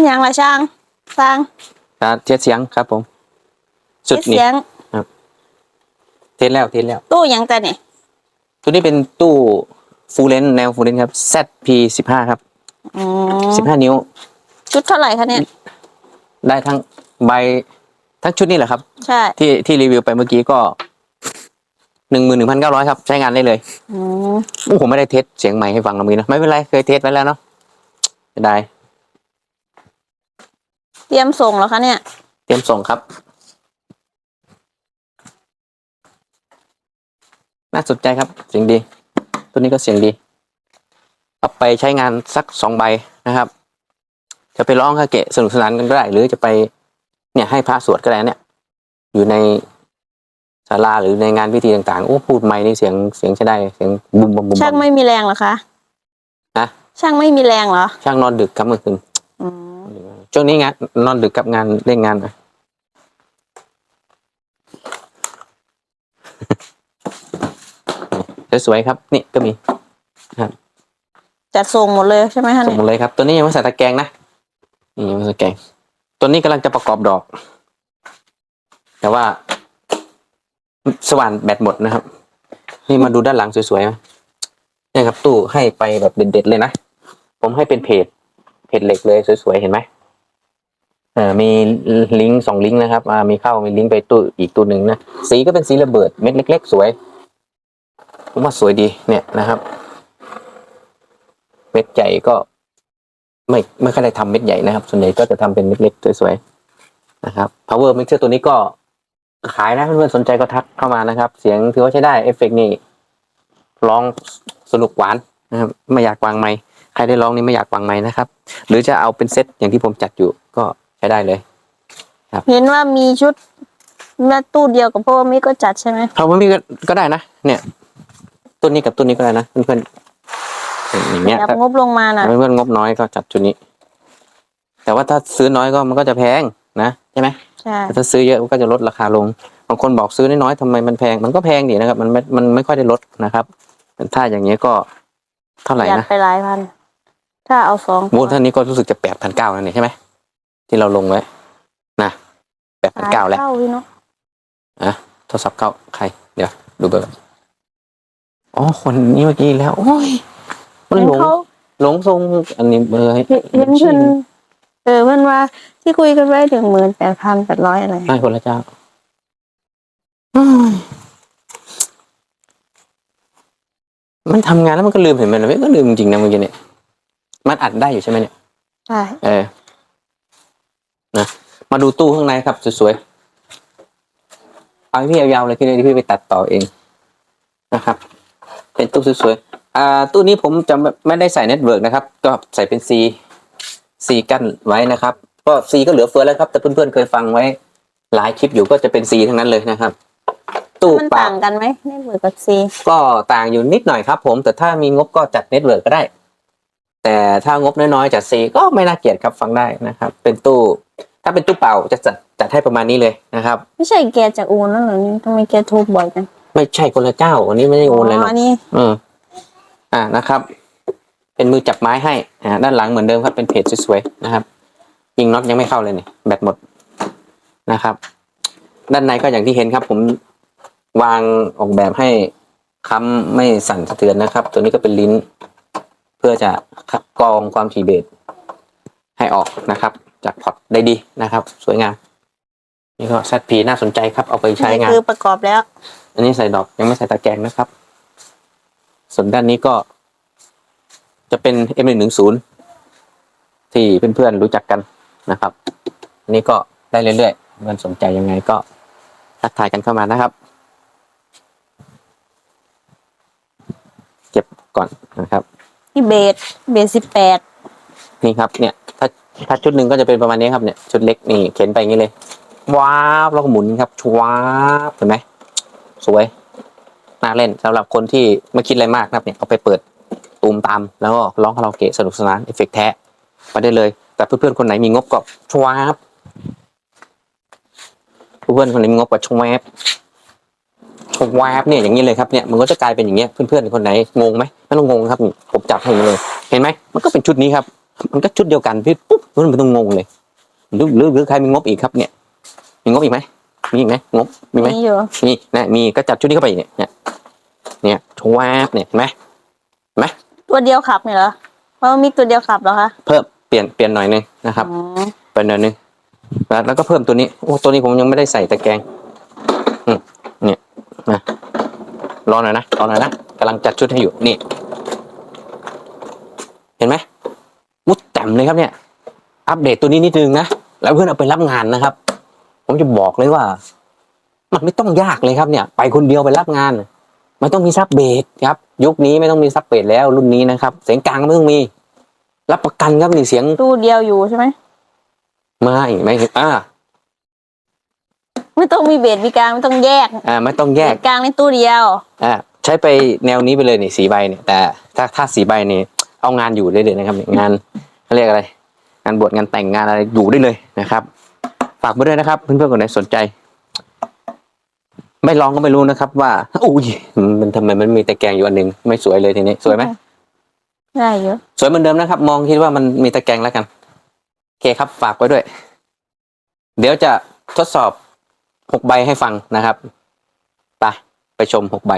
นยังละช่างสร้างอ่าเทสเสียงครับผม สุดเฮ็ดนี่เสียงเทสแล้วเทสแล้ว ตู้หยังแต่นี่ตัวนี้เป็นตู้ฟูลเลนแนวฟูลเลนครับ ZP สิบห้าครับ อืมสิบห้านิ้ว ชุดเท่าไหร่คะเนี่ยได้ทั้งใบทั้งชุดนี่แหละครับ ใช่ที่ที่รีวิวไปเมื่อกี้ก็หนึ่งหมื่นหนึ่งพันเก้าร้อยครับ ใช้งานได้เลยอืมโอ้ผมไม่ได้เทสเสียงใหม่ให้ฟังนะมือนะไม่เป็นไรเคยเทสไว้แล้วเนาะไม่ได้ เตรียมส่งแล้วคะเนี่ย เตรียมส่งครับ น่าสนใจครับ เสียงดี ตัวนี้ก็เสียงดี เอาไปใช้งานสักสองใบนะครับ จะไปร้องคาราโอเกะสนุกสนานกันก็ได้ หรือจะไปเนี่ยให้พระสวดก็ได้เนี่ย อยู่ในศาลาหรือในงานพิธีต่างๆ โอ้พูดไม่นี่เสียงเสียงใช้ได้เสียงบุมบุมบุมช่างไม่มีแรงเหรอคะฮะช่างไม่มีแรงเหรอ ช่างนอนดึกครับเมื่อคืนอืม ช่วงนี้งานนอนดึกกับงานเล่นงานนะสวยๆครับ นี่ก็มีจัดส่งหมดเลยใช่ไหมคะส่งเนี่ยหมดเลยครับ ตัวนี้ยังไม่ใส่ตะแกรงนะนี่ยังไม่ใส่ตะแกรงตัวนี้กำลังจะประกอบดอก แต่ว่า สว่านแบตหมดนะครับ นี่มาดูด้านหลังสวยๆไหมนี่ครับ ตู้ให้ไปแบบเด็ดๆเลยนะ ผมให้เป็นเพจเพจเหล็กเลยสวยๆเห็นไหมเออมีลิงก์สองลิงก์นะครับอ่ามีเข้ามีลิงก์ไปตู้อีกตัวหนึ่งนะสีก็เป็นสีระเบิดเม็ดเล็ก ๆ สวยผมว่าสวยดีเนี่ยนะครับ เม็ดใหญ่ก็ ไม่ไม่ค่อยได้ทำเม็ดใหญ่นะครับ ส่วนใหญ่ก็จะทำเป็นเม็ดเล็กสวยๆนะครับ power mixer ตัวนี้ก็ขายนะเพื่อนๆสนใจก็ทักเข้ามานะครับ เสียงถือว่าใช้ได้เอฟเฟกนี่ร้องสนุกหวานนะครับ ไม่อยากวางไมค์ใครได้ร้องนี่ไม่อยากวางไมค์นะครับ หรือจะเอาเป็นเซตอย่างที่ผมจัดอยู่ก็ ใช้ได้เลย เห็นว่ามีชุดแม่ตู้เดียวกับพ่อมิก็จัดใช่ไหมเขาไม่มีก็ก็ได้นะ เนี่ยตัวนี้กับตัวนี้ก็ได้นะเพื่อนๆอย่างเงี้ยแบบถ้างบลงมาน่ะเพื่อนๆงบน้อยก็จัดชุดนี้ แต่ว่าถ้าซื้อน้อยก็มันก็จะแพงนะใช่ไหมใช่แต่ถ้าซื้อเยอะมันก็จะลดราคาลงบางคนบอกซื้อน้อยๆทำไมมันแพงมันก็แพงดีนะครับ มันไม่มันไม่ค่อยได้ลดนะครับถ้าอย่างเงี้ยก็เท่าไหร่ยัดนะไปหลายพัน ถ้าเอาสองโมูท่านนี้ก็รู้สึกจะแปดพันเก้านั่นเองใช่ไหม ที่เราลงไว้นะแปดพันเก้าแล้ว เข้าพี่เนาะโทรศัพท์เข้าใคร เดี๋ยว ดูเบอร์อ๋อคนนี้เมื่อกี้อีกแล้ว โอ้ย มันเห็นหลงเขาหลงทรงอันนี้เบอร์ให้เห็นเห็นเพื่อนเออเพื่อนว่าที่คุยกันไว้ถึงหมื่นแปดพันแปดร้อยอะไรให้คนละเจ้าอืมมันทำงานแล้วมันก็ลืมเห็นไหมมันก็ลืมจริงๆนะเมื่อกี้เนี่ย มันอัดได้อยู่ใช่ไหมเนี่ยใช่เออนะ มาดูตู้ข้างในครับสวยๆ เอาให้พี่ยาวๆเลยที่นี่พี่ไปตัดต่อเองนะครับ เป็นตู้สวยๆ อ่า ตู้นี้ผมจะไม่ไม่ได้ใส่เน็ตเวิร์กนะครับ ก็ใส่เป็น C C กั้นไว้นะครับ ก็ C ก็เหลือเฟือแล้วครับ แต่เพื่อนๆเคยฟังไว้ หลายคลิปอยู่ก็จะเป็น C ทั้งนั้นเลยนะครับ ตู้มันเปล่าต่างกันไหมในเบอร์กับซีก็ต่างอยู่นิดหน่อยครับ ผม แต่ถ้ามีงบก็จัดเน็ตเวิร์กก็ได้ แต่ถ้างบน้อยๆจัดซีก็ไม่น่าเกลียดครับฟังได้นะครับ เป็นตู้ ถ้าเป็นตู้เปล่าจะจัดจัดให้ประมาณนี้เลยนะครับ ไม่ใช่แกจากอูนแล้วเหรอนี่ทำไมแกทุบบ่อยจังไม่ใช่คนละเจ้าอันนี้ไม่ได้โอนอะไรหรอกอันนี้อืมอ่านะครับ เป็นมือจับไม้ให้อ่าด้านหลังเหมือนเดิมครับเป็นเพจสวยๆนะครับ ยิงน็อตยังไม่เข้าเลยนี่แบตหมดนะครับ ด้านในก็อย่างที่เห็นครับ ผมวางออกแบบให้ค้ำไม่สั่นสะเทือนนะครับ ตัวนี้ก็เป็นลิ้น เพื่อจะคัดกรองความถี่เบสให้ออกนะครับ จากพอร์ตได้ดีนะครับ สวยงาม นี่ก็ ZP น่าสนใจครับเอาไปใช้นี่งานคือประกอบแล้ว อันนี้ใส่ดอกยังไม่ใส่ตะแกรงนะครับ ส่วนด้านนี้ก็ จะเป็น M 1 1 0ที่เพื่อนๆรู้จักกันนะครับอันนี้ก็ได้เรื่อยๆมันสนใจยังไงก็ทักทายกันเข้ามานะครับเก็บก่อนนะครับที่เบสเบสสิบแปดนี่ครับเนี่ย ถ้าชุดหนึ่งก็จะเป็นประมาณนี้ครับเนี่ยชุดเล็กนี่เข็นไปอย่างนี้เลยว้าวแล้วก็หมุนครับชวาบเห็นไหมสวยน่าเล่นสำหรับคนที่ไม่คิดอะไรมากนะครับเนี่ยเอาไปเปิดตูมตามแล้วก็ร้องคาราโอเกะสนุกสนานเอฟเฟกต์แท้ไปได้เลย แต่เพื่อนๆคนไหนมีงบก็ชวาบเพื่อนๆคนไหนมีงบก็ชวาบชวาบเนี่ยอย่างนี้เลยครับเนี่ยมันก็จะกลายเป็นอย่างเงี้ยเพื่อนๆคนไหนงงไหมไม่ต้องงงครับผมจับให้เลย เห็นไหมมันก็เป็นชุดนี้ครับ มันก็ชุดเดียวกันพี่ปุ๊บมันไม่ต้องงงเลยหรือหรือหรือใครมีงบอีกครับเนี่ย มีงบอีกไหมมีอีกไหมงบมีไหมมีอยู่มีนะมีก็จัดชุดนี้เข้าไปอีกเนี่ย เนี่ยเนี่ยชวาบเนี่ยเห็นไหมตัวเดียวขับเนี่ยเหรอเพราะว่ามีตัวเดียวขับเหรอคะเพิ่มเปลี่ยนเปลี่ยนหน่อยนึงนะครับอ๋อเปลี่ยนหน่อยนึงแล้วแล้วก็เพิ่มตัวนี้โอ้ตัวนี้ผมยังไม่ได้ใส่ตะแกรงอืมเนี่ยนะรอหน่อยนะรอหน่อยนะกำลังจัดชุดให้อยู่นี่เห็นไหม มุดแจ่มเลยครับเนี่ย อัปเดตตัวนี้นิดนึงนะ แล้วเพื่อนเอาไปรับงานนะครับ ผมจะบอกเลยว่า มันไม่ต้องยากเลยครับเนี่ย ไปคนเดียวไปรับงานไม่ต้องมีซับเบสครับ ยุคนี้ไม่ต้องมีซับเบสแล้วรุ่นนี้นะครับ เสียงกลางก็ไม่ต้องมี รับประกันครับนี่เสียงตู้เดียวอยู่ใช่ไหมไม่ไม่อ่าไม่ต้องมีเบสมีกลางไม่ต้องแยก อ่าไม่ต้องแยกเบสกลางในตู้เดียวอ่าใช้ไปแนวนี้ไปเลยนี่สีใบเนี่ยแต่ถ้าถ้าสีใบนี่เอางานอยู่ได้เลยนะครับเนี่ยงาน เขาเรียกอะไรงานบวชงานแต่งงานอะไรอยู่ได้เลยนะครับ ฝากไว้ด้วยนะครับ เพื่อนๆคนไหนสนใจ ไม่ลองก็ไม่รู้นะครับ ว่าอุ้ยมันทำไมมันมีตะแกรงอยู่อันหนึ่งไม่สวยเลยทีนี้ สวยไหมได้เยอะสวยเหมือนเดิมนะครับ มองคิดว่ามันมีตะแกรงแล้วกันโอเคครับ ฝากไว้ด้วย เดี๋ยวจะทดสอบหกใบให้ฟังนะครับไปไปชมหกใบ